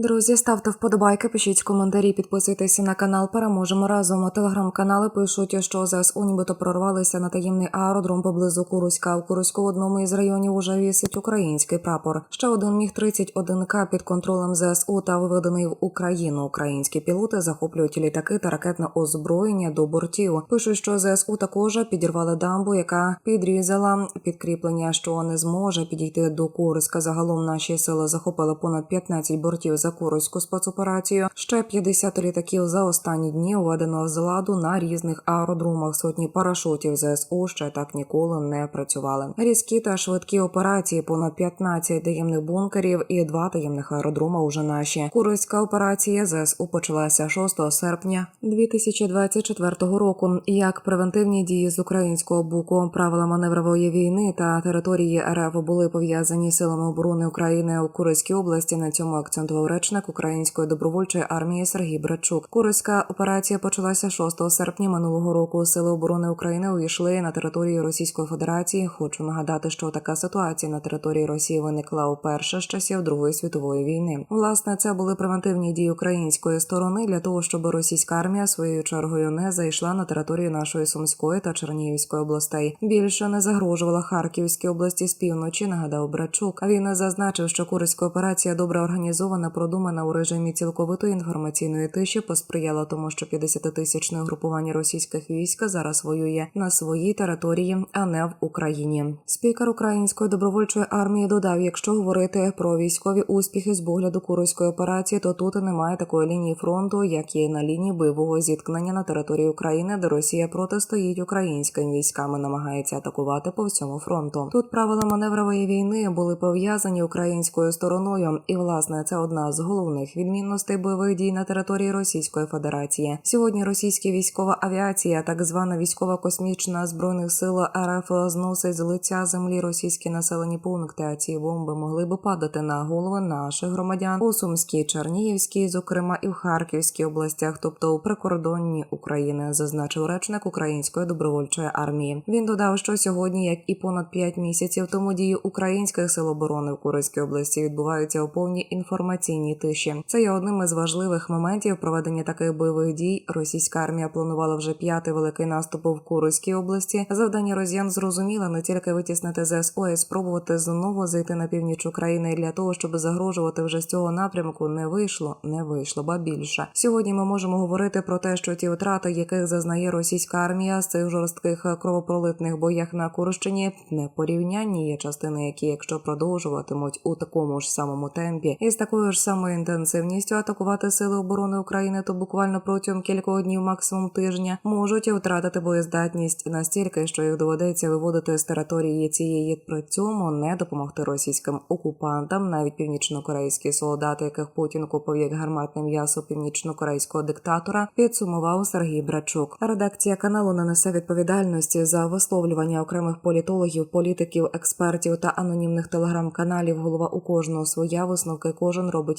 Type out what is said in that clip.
Друзі, ставте вподобайки, пишіть коментарі, підписуйтеся на канал. Переможемо разом. Телеграм-канали пишуть, що ЗСУ нібито прорвалися на таємний аеродром поблизу Куруська. У Куруську в одному із районів уже вісить український прапор. Ще один міг 31 к під контролем ЗСУ та виведений в Україну. Українські пілоти захоплюють літаки та ракетне озброєння до бортів. Пишуть, що ЗСУ також підірвали дамбу, яка підрізала підкріплення, що не зможе підійти до Куриська. Загалом наші сили захопили понад 15 бортів за Куровську спецоперацію. Ще 50 літаків за останні дні введено з ладу на різних аеродромах. Сотні парашутів ЗСУ ще так ніколи не працювали. Різкі та швидкі операції, понад 15 таємних бункерів і два таємних аеродрома. Уже наші Куровська операція ЗСУ почалася 6 серпня 2024 року. Як превентивні дії з українського боку правила маневрової війни та території РФ були пов'язані силами оборони України у Курильській області. На цьому акцентував речник української добровольчої армії Сергій Брачук. Курильська операція почалася 6 серпня минулого року. Сили оборони України увійшли на територію Російської Федерації. Хочу нагадати, що така ситуація на території Росії виникла уперше з часів Другої світової війни. Власне, це були превентивні дії української сторони для того, щоб російська армія своєю чергою не зайшла на територію нашої Сумської та Чернігівської областей. Більше не загрожувала Харківській області з півночі. Нагадав Брачук. Він зазначив, що Курильська операція добре організована, продумана у режимі цілковитої інформаційної тиші. Посприяла тому, що 50-тисячне групування російських військ зараз воює на своїй території, а не в Україні. Спікер української добровольчої армії додав: якщо говорити про військові успіхи з погляду Курильської операції, то тут немає такої лінії фронту, як є на лінії бойового зіткнення на території України, де Росія протистоїть українським військам і намагається атакувати по всьому фронту. Тут правила маневрової війни були пов'язані українською стороною, і власне це одна з головних відмінностей бойових дій на території Російської Федерації. Сьогодні російська військова авіація, так звана військова космічна збройних сил РФ, зносить з лиця землі російські населені пункти. А ці бомби могли би падати на голови наших громадян у Сумській, Чернігівській, зокрема і в Харківській областях, тобто у прикордонні України, зазначив речник української добровольчої армії. Він додав, що сьогодні, як і понад 5 місяців тому, дії українських сил оборони в Курильській області відбуваються у повній інформаційній тиші. Це є одним із важливих моментів проведення таких бойових дій. Російська армія планувала вже п'ятий великий наступ в Курильській області. Завдання росіян зрозуміло не тільки витіснити ЗСО, а й спробувати знову зайти на північ України для того, щоб загрожувати вже з цього напрямку, не вийшло, не вийшло, ба більше. Сьогодні ми можемо говорити про те, що ті втрати, яких зазнає російська армія з цих жорстких кровопролитних боях на Курщині, не порівнянні є частини, які, якщо продовжуватимуть у такому ж самому темпі і з такою ж самою інтенсивністю атакувати сили оборони України, то буквально протягом кількох днів, максимум тижня, можуть втратити боєздатність настільки, що їх доведеться виводити з території цієї при цьому не допомогти російським окупантам, навіть північнокорейські солдати, яких Путін купив як гарматне м'ясо північнокорейського диктатора, підсумував Сергій Брачук. Редакція каналу не несе відповідальності за висловлювання окремих політологів, політиків, експертів та анонімних телеграм-каналів. Голова у кожного своя висновки. Кожен робить